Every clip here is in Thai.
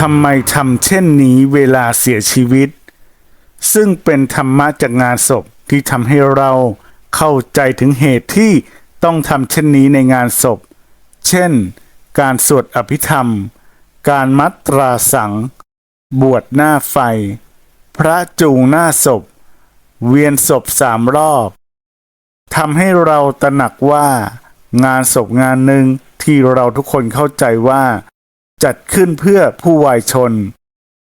ทำไมทำเช่นนี้เวลาเสียชีวิต ซึ่งเป็นธรรมะจากงานศพที่ทำให้เราเข้าใจถึงเหตุที่ต้องทำเช่นนี้ในงานศพ เช่น การสวดอภิธรรม การมัตราสัง บวชหน้าไฟ พระจูงหน้าศพ เวียนศพสามรอบทำให้เราตระหนักว่างานศพงานหนึ่งที่เราทุกคนเข้าใจว่า จัดขึ้นเพื่อผู้วายชน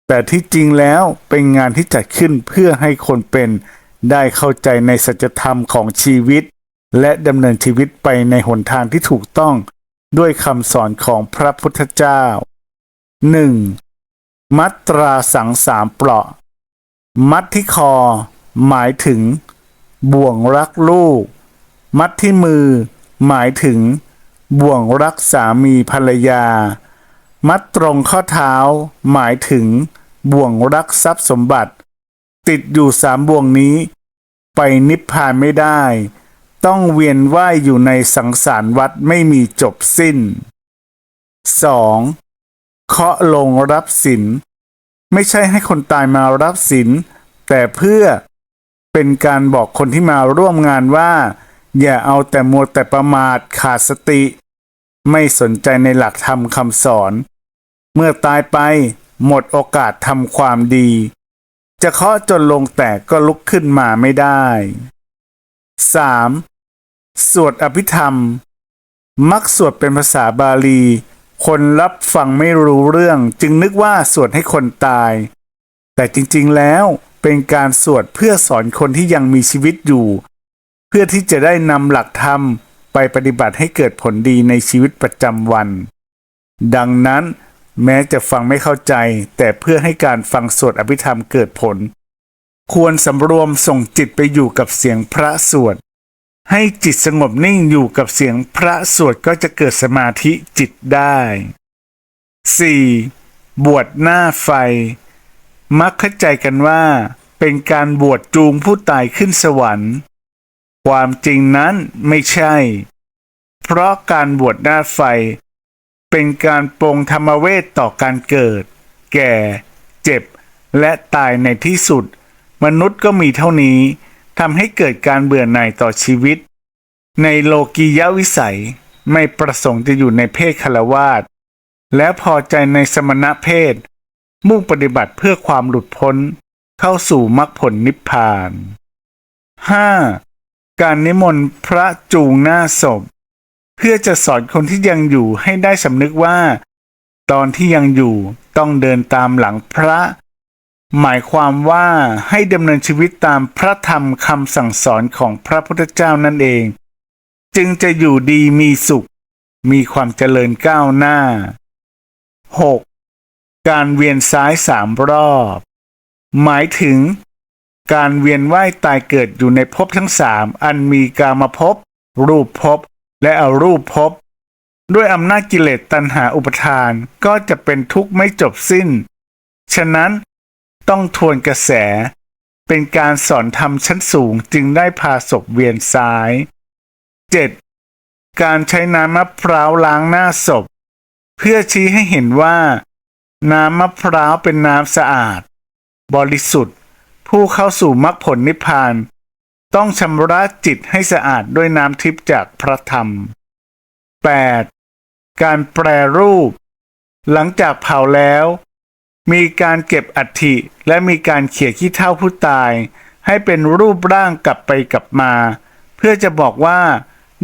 แต่ที่จริงแล้วเป็นงานที่จัดขึ้นเพื่อให้คนเป็นได้เข้าใจในสัจธรรมของชีวิต และดำเนินชีวิตไปในหนทางที่ถูกต้องด้วยคำสอนของพระพุทธเจ้า 1. มัตราสังสามเปราะ มัดที่คอ หมายถึง บ่วงรักลูก มัดที่มือ หมายถึง บ่วงรักสามีภรรยา มัดตรงข้อเท้า หมายถึง บ่วงรักทรัพย์สมบัติ ติดอยู่สามบ่วงนี้ ไปนิพพานไม่ได้ ต้องเวียนว่ายอยู่ในสังสารวัฏไม่มีจบสิ้น 2. เคาะลงรับสิน ไม่ใช่ให้คนตายมารับสิน แต่เพื่อเป็นการบอกคนที่มาร่วมงานว่า อย่าเอาแต่มัวแต่ประมาทขาดสติ ไม่สนใจในหลักธรรมคำสอน มื่อตายไปหมดโอกาสทำความดี จะเคาะจนลงแตกก็ลุกขึ้นมาไม่ได้ 3. สวดอภิธรรม มักสวดเป็นภาษาบาลี คนรับฟังไม่รู้เรื่องจึงนึกว่าสวดให้คนตาย แต่จริงๆแล้วเป็นการสวดเพื่อสอนคนที่ยังมีชีวิตอยู่ เพื่อที่จะได้นำหลักธรรมไปปฏิบัติให้เกิดผลดีในชีวิตประจำวัน ดังนั้น แม้จะฟังไม่เข้าใจ แต่เพื่อให้การฟังสวดอภิธรรมเกิดผล ควรสำรวมส่งจิตไปอยู่กับเสียงพระสวด ให้จิตสงบนิ่งอยู่กับเสียงพระสวดก็จะเกิดสมาธิจิตได้ 4. บวชหน้าไฟ มักเข้าใจกันว่า เป็นการบวชจูงผู้ตายขึ้นสวรรค์ ความจริงนั้นไม่ใช่ เพราะการบวชหน้าไฟ เป็นการปรงธรรมเวทต่อการเกิด แก่ เจ็บ และตายในที่สุด มนุษย์ก็มีเท่านี้ทำให้เกิดการเบื่อหน่ายต่อชีวิต ในโลกียวิสัยไม่ประสงค์จะอยู่ในเพศคารวาสและพอใจในสมณะเพศ มุ่งปฏิบัติเพื่อความหลุดพ้น เข้าสู่มรรคผลนิพพาน 5. การนิมนต์พระจูงหน้าศพ เพื่อจะสอนคนที่ยังอยู่ให้ได้สำนึกว่า ตอนที่ยังอยู่ต้องเดินตามหลังพระ หมายความว่าให้ดำเนินชีวิตตามพระธรรมคำสั่งสอนของพระพุทธเจ้านั่นเอง จึงจะอยู่ดีมีสุข มีความเจริญก้าวหน้า 6. การเวียนซ้ายสามรอบ หมายถึง การเวียนว่ายตายเกิดอยู่ในภพทั้งสามอันมีกามภพรูปภพ และเอารูปภพด้วยอำนาจกิเลสตัณหาอุปทานก็จะเป็นทุกข์ไม่จบสิ้น ฉะนั้นต้องทวนกระแส เป็นการสอนธรรมชั้นสูงจึงได้พาศพเวียนซ้าย 7. การใช้น้ำมะพร้าวล้างหน้าศพ เพื่อชี้ให้เห็นว่า น้ำมะพร้าวเป็นน้ำสะอาด บริสุทธิ์ ผู้เข้าสู่มรรคผลนิพพาน ต้องชำระจิตให้สะอาดด้วยน้ำทิพย์จากพระธรรม 8. การแปรรูป หลังจากเผาแล้ว มีการเก็บอัฐิและมีการเขี่ยขี้เท่าผู้ตาย ให้เป็นรูปร่างกลับไปกลับมา เพื่อจะบอกว่า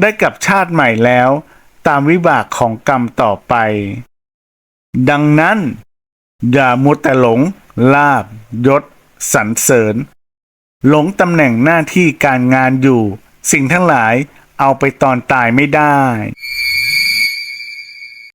ได้กลับชาติใหม่แล้ว ตามวิบากของกรรมต่อไป ดังนั้น อย่ามัวแต่หลง ลาบยศสรรเสริญ หลงตำแหน่งหน้าที่การงานอยู่ สิ่งทั้งหลายเอาไปตอนตายไม่ได้